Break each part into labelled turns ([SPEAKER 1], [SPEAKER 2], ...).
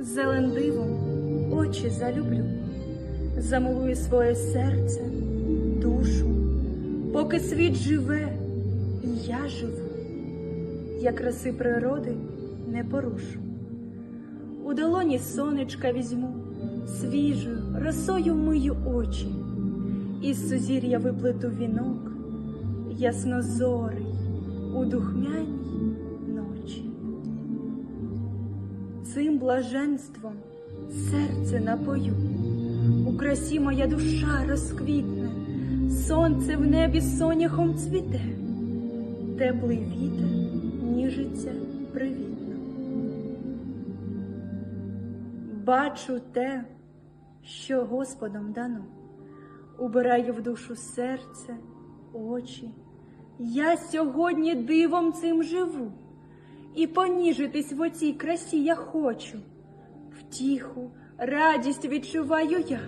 [SPEAKER 1] Зелен дивом очі залюблю, замилую своє серце, душу, поки світ живе, і я живу, я краси природи не порушу. У долоні сонечка візьму, свіжою росою мию очі, із сузір'я виплету вінок, яснозорий у духмяній ночі. Цим блаженством серце напою, у красі моя душа розквітне, сонце в небі соняхом цвіте, теплий вітер ніжиться привітно. Бачу те, що Господом дано, убираю в душу серце, очі. Я сьогодні дивом цим живу, і поніжитись в оцій красі я хочу. Втіху, радість відчуваю я,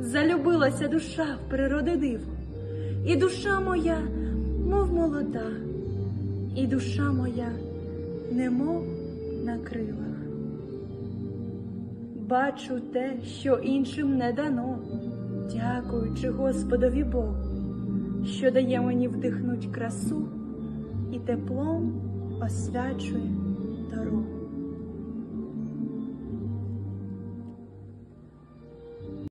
[SPEAKER 1] залюбилася душа в природи диво, і душа моя, мов молода, і душа моя, немов на крилах. Бачу те, що іншим не дано, дякуючи Господові Богу, що дає мені вдихнуть красу і теплом освячує дорогу.